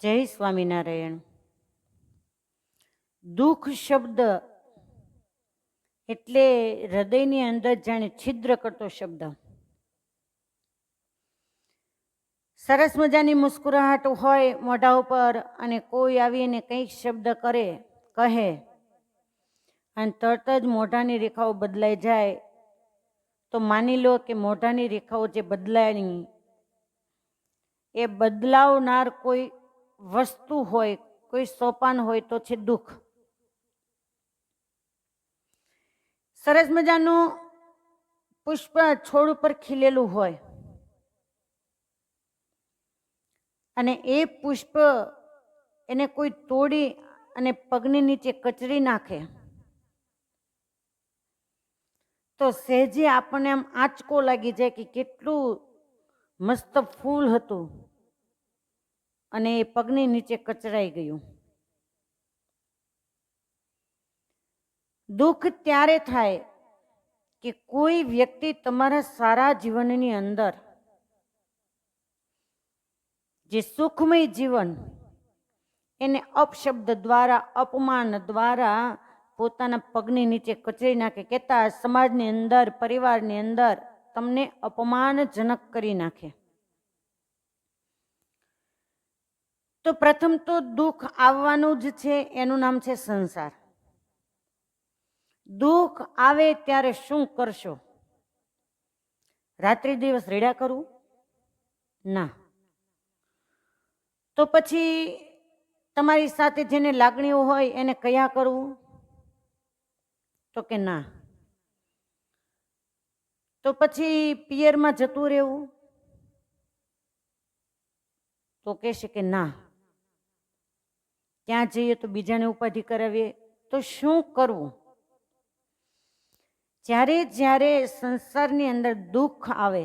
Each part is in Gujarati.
જય સ્વામિનારાયણ. દુઃખ શબ્દ એટલે હૃદયની અંદર જાણે છિદ્ર કરતો શબ્દ. સરસ મજાની મુસ્કુરાહટ હોય મોઢા ઉપર અને કોઈ આવીને કંઈક શબ્દ કરે, કહે, અને તરત જ મોઢાની રેખાઓ બદલાઈ જાય, તો માની લો કે મોઢાની રેખાઓ જે બદલાયની એ બદલાવનાર કોઈ વસ્તુ હોય, કોઈ સોપાન હોય તો છે દુઃખ. સરસ મજાનું પુષ્પ છોડ ઉપર ખીલેલું હોય. અને એ પુષ્પ એને કોઈ તોડી અને પગની નીચે કચરી નાખે. તો સહેજે આપણને આમ આંચકો લાગી જાય કે કેટલું મસ્ત ફૂલ હતું. અને એ પગની નીચે કચરાઈ ગયું. દુઃખ ત્યારે થાય કે કોઈ વ્યક્તિ તમારા સારા જીવનની અંદર, જે સુખમય જીવન, એને અપશબ્દ દ્વારા, અપમાન દ્વારા પોતાના પગની નીચે કચરી નાખે, કહેતા સમાજની અંદર, પરિવારની અંદર તમને અપમાનજનક કરી નાખે. તો પ્રથમ તો દુઃખ આવવાનું જ છે, એનું નામ છે સંસાર. દુઃખ આવે ત્યારે શું કરશો? રાત્રિ દિવસ રેડા કરવું ના. તો પછી તમારી સાથે જેને લાગણીઓ હોય એને કયા કરવું તો કે ના. તો પછી પિયરમાં જતું રહેવું? તો કહેશે કે ના. ત્યાં જઈએ તો બીજાને ઉપાધિ કરાવીએ, તો શું કરવું? જ્યારે જ્યારે સંસારની અંદર દુઃખ આવે,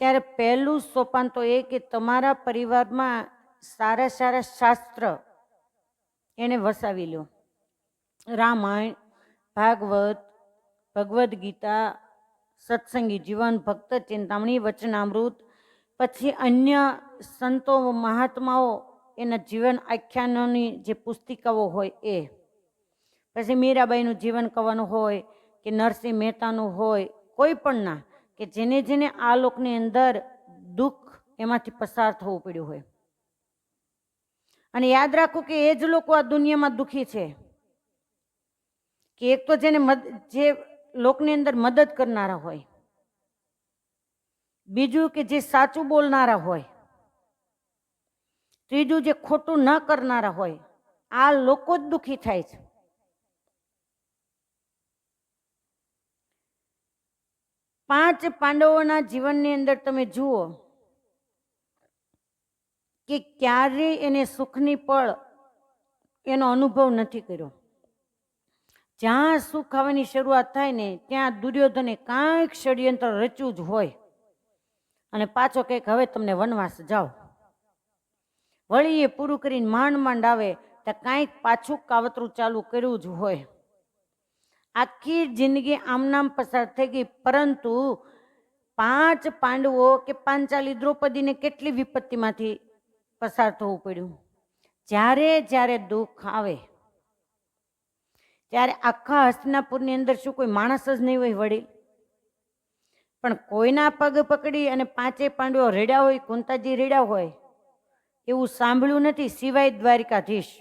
ત્યારે પહેલું સોપાન તો એ કે તમારા પરિવારમાં સારા સારા શાસ્ત્ર એને વસાવી લો. રામાયણ, ભાગવત ભગવદ્ ગીતા સત્સંગી જીવન, ભક્ત, ચિંતામણી, વચનામૃત, પછી અન્ય સંતો મહાત્માઓ એના જીવન આખ્યાનોની જે પુસ્તિકાઓ હોય એ. પછી મીરાબાઈનું જીવન કવન હોય કે નરસિંહ મહેતાનું હોય, કોઈ પણના કે જેને જેને આ લોકની અંદર દુઃખ એમાંથી પસાર થવું પડ્યું હોય. અને યાદ રાખો કે એ જ લોકો આ દુનિયામાં દુઃખી છે. કે એક તો જેને જે લોકની અંદર મદદ કરનારા હોય. બીજું કે જે સાચું બોલનારા હોય. ત્રીજું જે ખોટું ન કરનારા હોય, આ લોકો જ દુઃખી થાય છે. પાંચ પાંડવોના જીવનની અંદર તમે જુઓ કે ક્યારેય એને સુખની પળ એનો અનુભવ નથી કર્યો. જ્યાં સુખ આવવાની શરૂઆત થાય ને, ત્યાં દુર્યોધને કાંઈક ષડયંત્ર રચ્યું જ હોય. અને પાછો કંઈક હવે તમને વનવાસ જાઓ. વળી એ પૂરું કરીને માંડ માંડ આવે ત્યાં કાંઈક પાછું કાવતરું ચાલુ કર્યું જ હોય. આખી જિંદગી આમનામ પસાર થઈ ગઈ, પરંતુ પાંચ પાંડવો કે પાંચાલી દ્રૌપદીને કેટલી વિપત્તિમાંથી પસાર થવું પડ્યું? જ્યારે જ્યારે દુઃખ આવે, ત્યારે આખા હસ્તિનાપુરની અંદર શું કોઈ માણસ જ નહીં હોય વડીલ પણ કોઈના પગ પકડી અને પાંચે પાંડવો રેડ્યા હોય, કુંતાજી રેડ્યા હોય એવું સાંભળ્યું નથી સિવાય દ્વારિકાધીશ.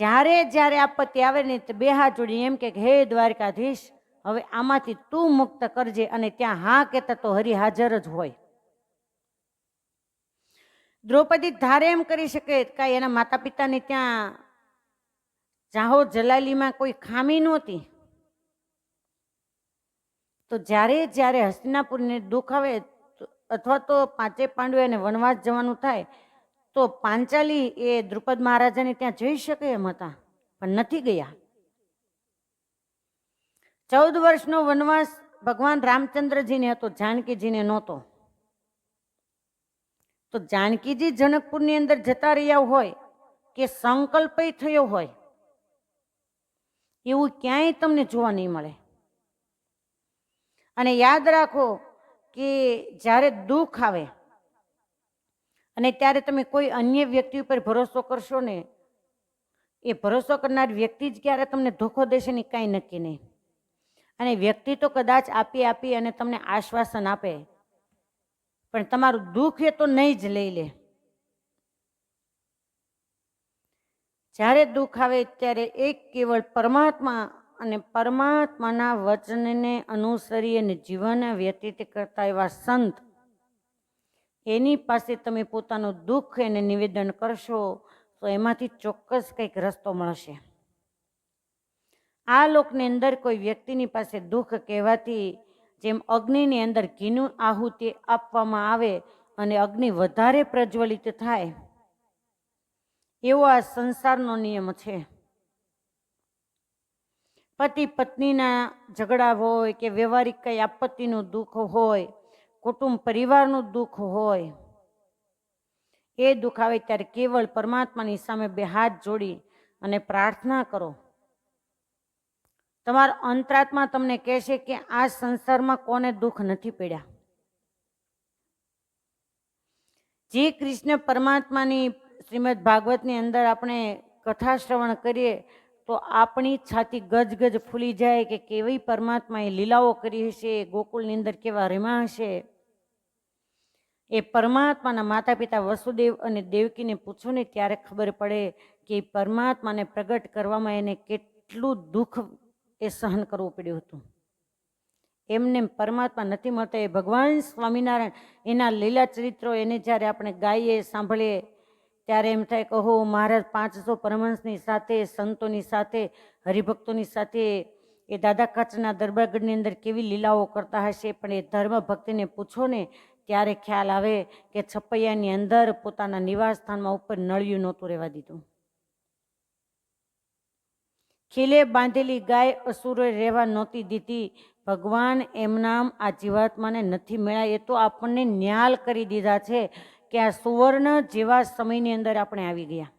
જ્યારે જ્યારે આપત્તિ આવે ને તો બે હાથ જોડી એમ કે હે દ્વારિકાધીશ, હવે આમાંથી તું મુક્ત કરજે અને ત્યાં હા કહેતા તો હરી હાજર જ હોય. દ્રૌપદી ધારે એમ કરી શકે, કાંઈ એના માતા પિતાને ત્યાં જાહો જલાલીમાં કોઈ ખામી નહોતી. તો જ્યારે જ્યારે હસ્તિનાપુરને દુઃખ આવે અથવા તો પાંચે પાંડવે એને વનવાસ જવાનું થાય, તો પાંચાલી એ દ્રુપદ મહારાજાને ત્યાં જઈ શકે એમ હતા, પણ નથી ગયા. ચૌદ વર્ષનો વનવાસ ભગવાન રામચંદ્રજીને હતો, જાનકીજીને નહોતો. તો જાનકીજી જનકપુરની અંદર જતા રહ્યા હોય કે સંકલ્પ થયો હોય, એવું ક્યાંય તમને જોવા નહીં મળે. અને યાદ રાખો કે જ્યારે દુઃખ આવે અને ત્યારે તમે કોઈ અન્ય વ્યક્તિ ઉપર ભરોસો કરશો ને, એ ભરોસો કરનાર વ્યક્તિ જ ક્યારે તમને ધોખો દેશે ને કાંઈ નક્કી નહીં. અને વ્યક્તિ તો કદાચ આપી આપી અને તમને આશ્વાસન આપે, પણ તમારું દુઃખ એ તો નહીં જ લઈ લે. જ્યારે દુઃખ આવે ત્યારે એક કેવળ પરમાત્મા અને પરમાત્માના વચનને અનુસરી અને જીવન વ્યતીત કરતા એવા સંત, એની પાસે તમે પોતાનું દુઃખ એને નિવેદન કરશો, તો એમાંથી ચોક્કસ કંઈક રસ્તો મળશે. આ લોકની અંદર કોઈ વ્યક્તિની પાસે દુઃખ કહેવાથી જેમ અગ્નિની અંદર ઘીનું આહુતિ આપવામાં આવે અને અગ્નિ વધારે પ્રજ્વલિત થાય, એવો આ સંસારનો નિયમ છે. પતિ પત્નીના ઝઘડા હોય કે વ્યવહારિક કંઈ આપત્તિનું દુઃખ હોય, કુટુંબ પરિવારનું દુઃખ હોય, એ દુઃખ આવે ત્યારે કેવળ પરમાત્માની સામે બે હાથ જોડી અને પ્રાર્થના કરો. તમારો અંતરાત્મા તમને કહેશે કે આ સંસારમાં કોને દુઃખ નથી પીડ્યા? જે કૃષ્ણ પરમાત્માની શ્રીમદ ભાગવતની અંદર આપણે કથા શ્રવણ કરીએ તો આપણી છાતી ગજગજ ફૂલી જાય કે કેવી પરમાત્માએ લીલાઓ કરી હશે, ગોકુળની અંદર કેવા રેમા હશે? એ પરમાત્માના માતા પિતા વસુદેવ અને દેવકીને પૂછો ને ત્યારે ખબર પડે કે પરમાત્માને પ્રગટ કરવામાં એને કેટલું દુઃખ એ સહન કરવું પડ્યું હતું. એમને પરમાત્મા નથી મળતા. એ ભગવાન સ્વામિનારાયણ એના લીલા ચરિત્રો એને જ્યારે આપણે ગાઈએ, સાંભળીએ ત્યારે એમ થાય કહો મહારાજ, પાંચસો પરમહંસની સાથે, સંતોની સાથે, હરિભક્તોની સાથે એ દાદા કાચના દરબારગઢની અંદર કેવી લીલાઓ કરતા હશે? પણ એ ધર્મ ભક્તિને પૂછો ને, ત્યારે ખ્યાલ આવે કે છપૈયાની અંદર પોતાના નિવાસ સ્થાનમાં ઉપર નળિયું નહોતું રહેવા દીધું. ખીલે બાંધેલી ગાય અસુરોએ રહેવા નહોતી દીધી. ભગવાન એમનામ આ જીવાત્માને નથી મળ્યા. એ તો આપણને ન્યાલ કરી દીધા છે. કે આ સુવર્ણ જેવા સમયની અંદર આપણે આવી ગયા.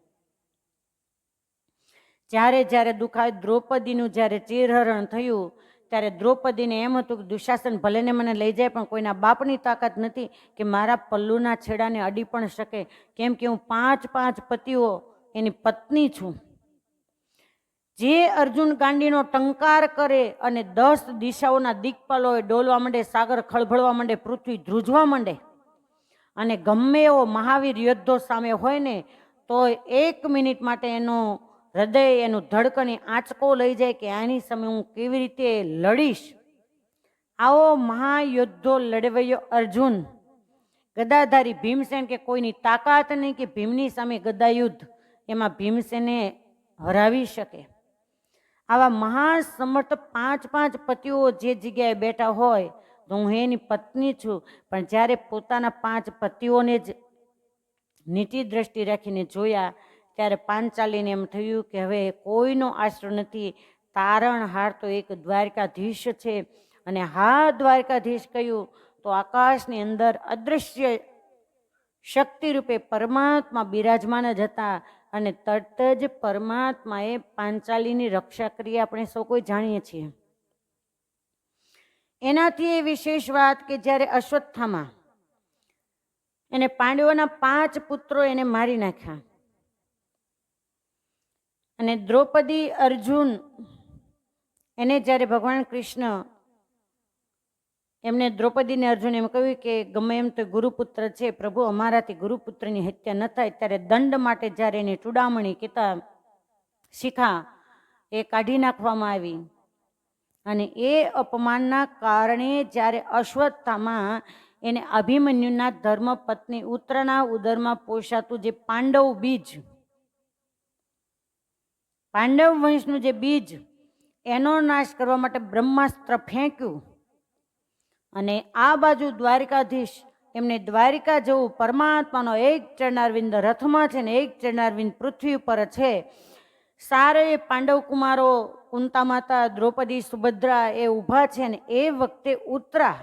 જ્યારે જ્યારે દુખાય, દ્રૌપદીનું જ્યારે ચીરહરણ થયું, ત્યારે દ્રૌપદીને એમ હતું કે દુશાસન ભલેને મને લઈ જાય, પણ કોઈના બાપની તાકાત નથી કે મારા પલ્લુના છેડાને અડી પણ શકે. કેમ કે હું પાંચ પાંચ પતિઓ એની પત્ની છું. જે અર્જુન ગાંડીનો ટંકાર કરે અને દસ દિશાઓના દિક્પાલોએ ડોલવા માંડે, સાગર ખળભળવા માંડે, પૃથ્વી ધ્રુજવા માંડે અને ગમે એવો મહાવીર યોદ્ધો સામે હોય ને, તો એક મિનિટ માટે એનો હૃદય, એનું ધડકણી આંચકો લઈ જાય કે આની સામે હું કેવી રીતે લડીશ. આવો મહાયોદ્ધો લડવૈયો અર્જુન. ગદાધારી ભીમસેન કે કોઈની તાકાત નહીં કે ભીમની સામે ગદાયુદ્ધ, એમાં ભીમસેને હરાવી શકે. આવા મહાન સમર્થ પાંચ પાંચ પતિઓ જે જગ્યાએ બેઠા હોય તો હું એની પત્ની છું, પણ જ્યારે પોતાના પાંચ પતિઓને જ નીતિ દ્રષ્ટિ રાખીને જોયા, ત્યારે પાંચાલીને એમ થયું કે હવે કોઈનો આશરો નથી. તારણહાર તો એક દ્વારકાધીશ છે. અને હા, દ્વારકાધીશ કહ્યું, તો આકાશની અંદર અદૃશ્ય શક્તિ રૂપે પરમાત્મા બિરાજમાન જ હતા અને તરત જ પરમાત્માએ પાંચાલીની રક્ષા કરી આપણે સૌ કોઈ જાણીએ છીએ. એનાથી એ વિશેષ વાત કે જ્યારે અશ્વત્થામાં એને પાંડવોના પાંચ પુત્રો એને મારી નાખ્યા. અને દ્રૌપદી અર્જુન એને જ્યારે ભગવાન કૃષ્ણ એમને દ્રૌપદીને અર્જુન એમ કહ્યું કે ગમે એમ તો ગુરુપુત્ર છે, પ્રભુ અમારાથી ગુરુપુત્રની હત્યા ન થાય, ત્યારે દંડ માટે જ્યારે એની ચૂડામણી કીતા શિખા એ કાઢી નાખવામાં આવી. અને એ અપમાનના કારણે જ્યારે અશ્વત્થામાં એને અભિમન્યુના ધર્મપત્ની ઉત્તરના ઉદરમાં પોષાતું જે પાંડવ બીજ, પાંડવ વંશનું જે બીજ, એનો નાશ કરવા માટે બ્રહ્માસ્ત્ર ફેંક્યું. અને આ બાજુ દ્વારિકાધીશ એમને દ્વારિકા જેવું પરમાત્માનો એક ચરણારવિંદ રથમાં છે ને એક ચરણારવિંદ પૃથ્વી ઉપર છે. સારે પાંડવ કુમારો કુંતા માતા, દ્રૌપદી, સુભદ્રા એ ઊભા છે ને એ વખતે ઉતરા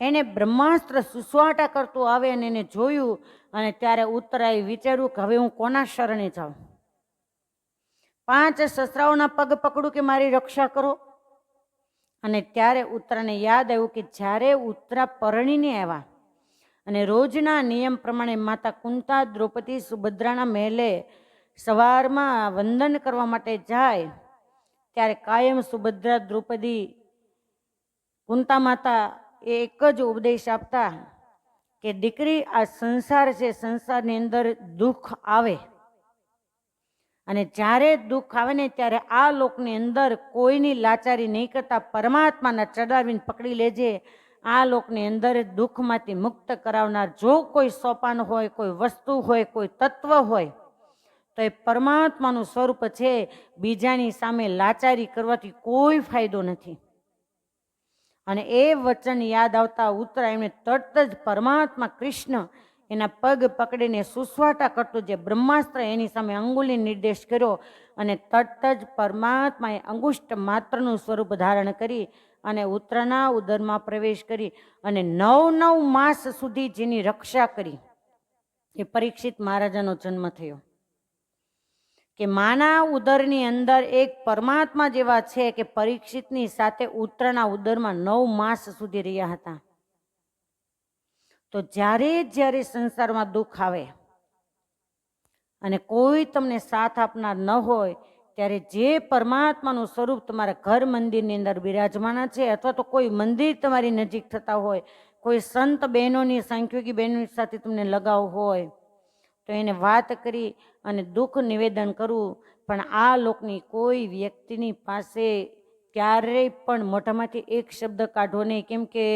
એને બ્રહ્માસ્ત્ર સુસવાટા કરતું આવે અને એને જોયું અને ત્યારે ઉતરાય વિચાર્યું કે હવે હું કોના શરણે જાઉં? પાંચ સસરાઓના પગ પકડું કે મારી રક્ષા કરો? અને ત્યારે ઉત્તરાને યાદ આવ્યું કે જ્યારે ઉત્તરા પરણીને આવ્યા અને રોજના નિયમ પ્રમાણે માતા કુંતા, દ્રૌપદી, સુભદ્રાના મહેલે સવારમાં વંદન કરવા માટે જાય ત્યારે કાયમ સુભદ્રા દ્રૌપદી કુંતા માતા એ એક જ ઉપદેશ આપતા કે દીકરી આ સંસાર છે, સંસારની અંદર દુઃખ આવે. અને જ્યારે દુઃખ આવે ને ત્યારે આ લોકની અંદર કોઈની લાચારી નહીં કરતા, પરમાત્માના ચડાવીને પકડી લેજે. આ લોકની અંદર દુઃખમાંથી મુક્ત કરાવનાર જો કોઈ સોપાન હોય, કોઈ વસ્તુ હોય, કોઈ તત્વ હોય તો એ પરમાત્માનું સ્વરૂપ છે, બીજાની સામે લાચારી કરવાથી કોઈ ફાયદો નથી. અને એ વચન યાદ આવતા ઉતરા એમણે તરત જ પરમાત્મા કૃષ્ણ એના પગ પકડીને સુસવાટા કરતું જે બ્રહ્માસ્ત્ર એની સામે અંગુલી નિર્દેશ કર્યો અને તરત જ પરમાત્માએ અંગુષ્ટ માત્રનું સ્વરૂપ ધારણ કરી અને ઉત્તરના ઉદરમાં પ્રવેશ કરી અને નવ નવ માસ સુધી જેની રક્ષા કરી. એ પરીક્ષિત મહારાજાનો જન્મ થયો. કે માના ઉદરની અંદર એક પરમાત્મા જેવા છે કે પરીક્ષિતની સાથે ઉત્તરના ઉદરમાં નવ માસ સુધી રહ્યા હતા. તો જ્યારે જ્યારે સંસારમાં દુઃખ આવે અને કોઈ તમને સાથ આપનાર ન હોય, ત્યારે જે પરમાત્માનું સ્વરૂપ તમારા ઘર મંદિરની અંદર બિરાજમાના છે અથવા તો કોઈ મંદિર તમારી નજીક થતા હોય, કોઈ સંત બહેનોની, સાંખ્યોગી બહેનોની સાથે તમને લગાવ હોય તો એને વાત કરી અને દુઃખ નિવેદન કરવું પણ આ લોકની કોઈ વ્યક્તિની પાસે ક્યારેય પણ મોઢામાંથી એક શબ્દ કાઢવો નહીં. કેમ કે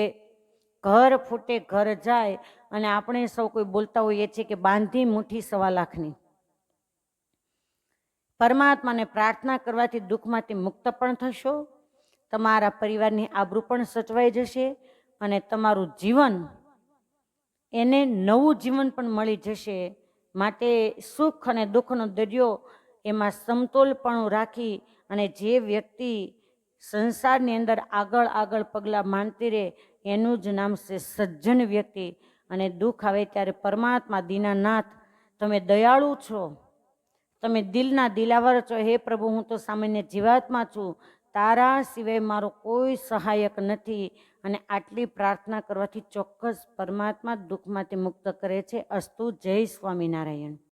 ઘર ફૂટે, ઘર જાય અને આપણે સૌ કોઈ બોલતા હોઈએ છીએ કે બાંધી મુઠ્ઠી સવા લાખની. પરમાત્માને પ્રાર્થના કરવાથી દુઃખમાંથી મુક્ત પણ થશો, તમારા પરિવારની આબરૂ પણ સચવાઈ જશે અને તમારું જીવન, એને નવું જીવન પણ મળી જશે. માટે સુખ અને દુઃખનો દરિયો એમાં સમતોલપણું રાખી અને જે વ્યક્તિ સંસારની અંદર આગળ આગળ પગલાં માનતી રહે, એનું જ નામ છે સજ્જન વ્યક્તિ. અને દુઃખ આવે ત્યારે પરમાત્મા દીનાનાથ, તમે દયાળુ છો. તમે દિલના દિલાવર છો. હે પ્રભુ, હું તો સામાન્ય જીવાતમાં છું. તારા સિવાય મારો કોઈ સહાયક નથી અને આટલી પ્રાર્થના કરવાથી ચોક્કસ પરમાત્મા દુઃખમાંથી મુક્ત કરે છે. અસ્તુ જય સ્વામિનારાયણ.